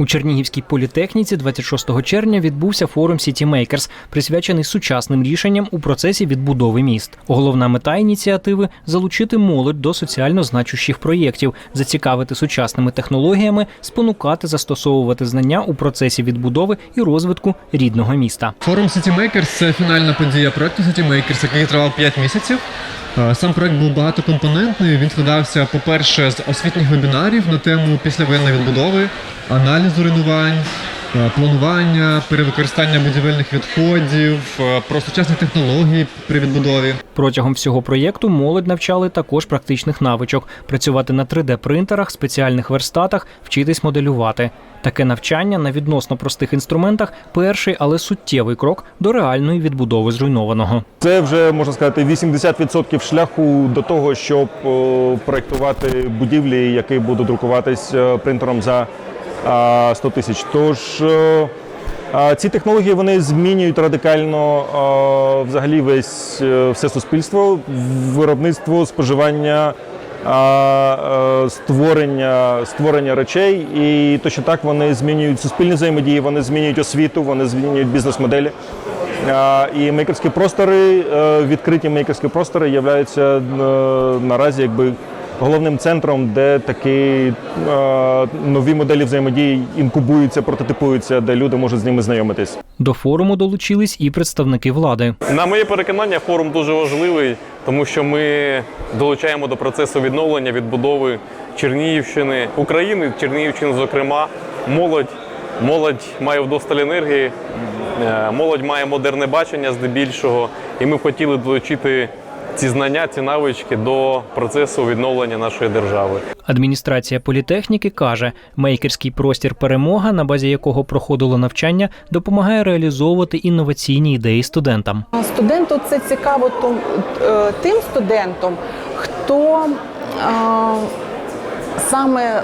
У Чернігівській політехніці 26 червня відбувся форум Makers, присвячений сучасним рішенням у процесі відбудови міст. Головна мета ініціативи залучити молодь до соціально значущих проєктів, зацікавити сучасними технологіями, спонукати застосовувати знання у процесі відбудови і розвитку рідного міста. Форум Makers – це фінальна подія проекту Makers, який тривав 5 місяців. Е, Сам проект був багатокомпонентний. Він складався, по-перше, з освітніх вебінарів на тему післявоєнної відбудови, аналізу руйнувань, е, планування, перевикористання будівельних відходів, е, про сучасні технології при відбудові. Протягом всього проєкту молодь навчали також практичних навичок працювати на 3D-принтерах, спеціальних верстатах, вчитись моделювати. Таке навчання на відносно простих інструментах перший, але суттєвий крок до реальної відбудови зруйнованого. Це вже можна сказати 80% шляху до того, щоб о, проектувати будівлі, які будуть друкуватись е, принтером за 100 тисяч. Тож е, ці технології вони змінюють радикально взагалі весь е, все суспільство, виробництво, споживання. е, Створення, створення речей, і точно так вони змінюють суспільні взаємодії, вони змінюють освіту, вони змінюють бізнес-моделі. І мейкерські простори, е, відкриті мейкерські простори являються е, наразі якби головним центром, де такі е, нові моделі взаємодії інкубуються, прототипуються, де люди можуть з ними знайомитись. До форуму долучились і представники влади. На моє переконання, форум дуже важливий, тому що ми долучаємо до процесу відновлення, відбудови Чернігівщини, України, Чернігівщини, зокрема, молодь. Молодь має вдосталь енергії, е, молодь має модерне бачення здебільшого, і ми б хотіли долучити ці знання, ці навички до процесу відновлення нашої держави. Адміністрація політехніки каже, мейкерський простір перемога, на базі якого проходило навчання, допомагає реалізовувати інноваційні ідеї студентам. Студенту це цікаво е, тим студентам, хто а, саме е,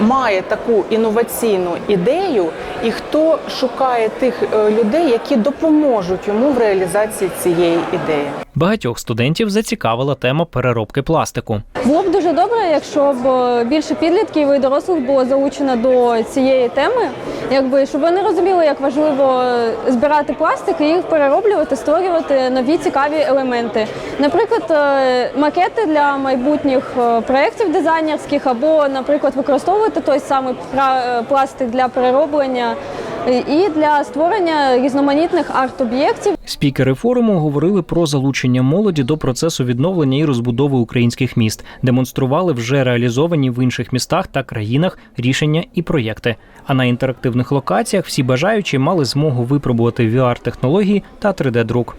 має таку інноваційну ідею, і хто шукає тих е, людей, які допоможуть йому в реалізації цієї ідеї. Багатьох студентів зацікавила тема переробки пластику. Було б дуже добре, якщо б е, більше підлітків і дорослих було залучено до цієї теми, якби щоб вони розуміли, як важливо збирати пластик і їх перероблювати, створювати нові цікаві елементи. Наприклад, макети для майбутніх проєктів дизайнерських, або, наприклад, використовувати той самий е, пластик для перероблення і для створення різноманітних арт-об'єктів. Спікери форуму говорили про залучення молоді до процесу відновлення і розбудови українських міст, демонстрували вже реалізовані в інших містах та країнах рішення і проєкти. А на інтерактивних локаціях всі бажаючі мали змогу випробувати VR-технології та 3D-друк.